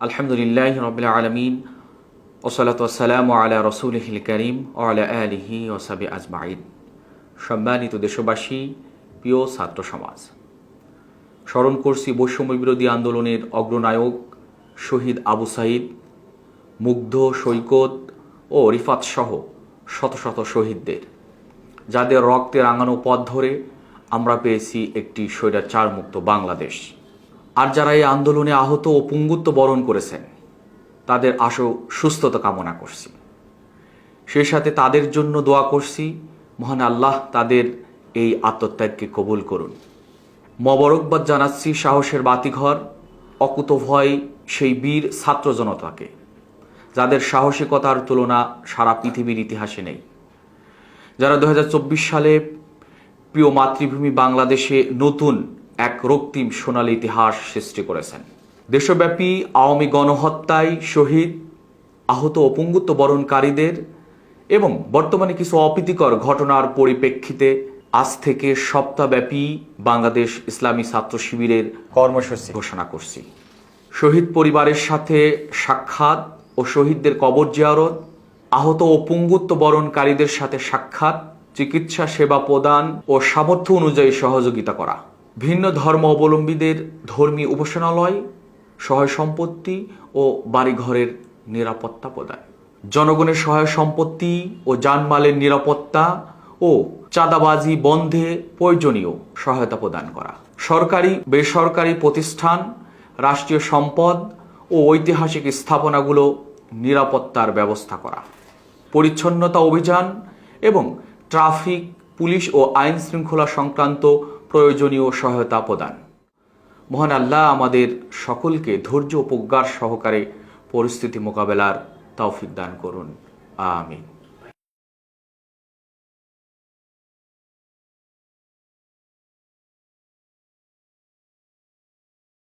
আলহামদুলিল্লাহ রবিল আলমিন ওসলাত ওসালাম আলা রসুলহিল করিম ও আলা আলিহি ওসাবি আজমাইন। সম্মানিত দেশবাসী, প্রিয় ছাত্র সমাজ, স্মরণ করছি বৈষম্য বিরোধী আন্দোলনের অগ্রনায়ক শহীদ আবু সাইদ, মুগ্ধ সৈকত ও রিফাত সহ শত শত শহীদদের, যাদের রক্তে রাঙানো পথ ধরে আমরা পেয়েছি একটি স্বৈরাচার মুক্ত বাংলাদেশ। আর যারা এই আন্দোলনে আহত ও পুঙ্গুত্ব বরণ করেছেন, তাদের আশু সুস্থতা কামনা করছি। সেই সাথে তাদের জন্য দোয়া করছি। মহান আল্লাহ তাদের এই আত্মত্যাগকে কবুল করুন। মবরকবাদ জানাচ্ছি সাহসের বাতিঘর, অকুত ভয় সেই বীর ছাত্র জনতাকে, যাদের সাহসিকতার তুলনা সারা পৃথিবীর ইতিহাসে নেই। যারা দু হাজার চব্বিশ সালে প্রিয় মাতৃভূমি বাংলাদেশে নতুন এক রক্তিম সোনালী ইতিহাস সৃষ্টি করেছেন। দেশব্যাপী আওয়ামী গণহত্যায় শহীদ, আহত অপঙ্গুত্ব বরণকারীদের এবং বর্তমানে কিছু অপ্রীতিকর ঘটনার পরিপ্রেক্ষিতে আজ থেকে সপ্তাহব্যাপী বাংলাদেশ ইসলামী ছাত্র শিবিরের কর্মসূচি ঘোষণা করছি। শহীদ পরিবারের সাথে সাক্ষাৎ ও শহীদদের কবর জিয়ারত, আহত ও পুঙ্গুত্ব বরণকারীদের সাথে সাক্ষাৎ, চিকিৎসা সেবা প্রদান ও সামর্থ্য অনুযায়ী সহযোগিতা করা। ভিন্ন ধর্ম অবলম্বীদের ধর্মী উপাসনালয় সহায় সম্পত্তি ও বাড়িঘরের নিরাপত্তা প্রদান। জনগণের সহায় সম্পত্তি ও জানমালের নিরাপত্তা ও চাঁদাবাজি বন্ধে প্রয়োজনীয় সহায়তা প্রদান করা। সরকারি, বেসরকারি প্রতিষ্ঠান, রাষ্ট্রীয় সম্পদ ও ঐতিহাসিক স্থাপনাগুলো নিরাপত্তার ব্যবস্থা করা। পরিচ্ছন্নতা অভিযান এবং ট্রাফিক, পুলিশ ও আইন শৃঙ্খলা সংক্রান্ত প্রয়োজনীয় সহায়তা প্রদান। মহান আল্লাহ আমাদের সকলকে ধৈর্য উপজ্ঞার সহকারে পরিস্থিতি মোকাবেলার তৌফিক দান করুন। আমিন।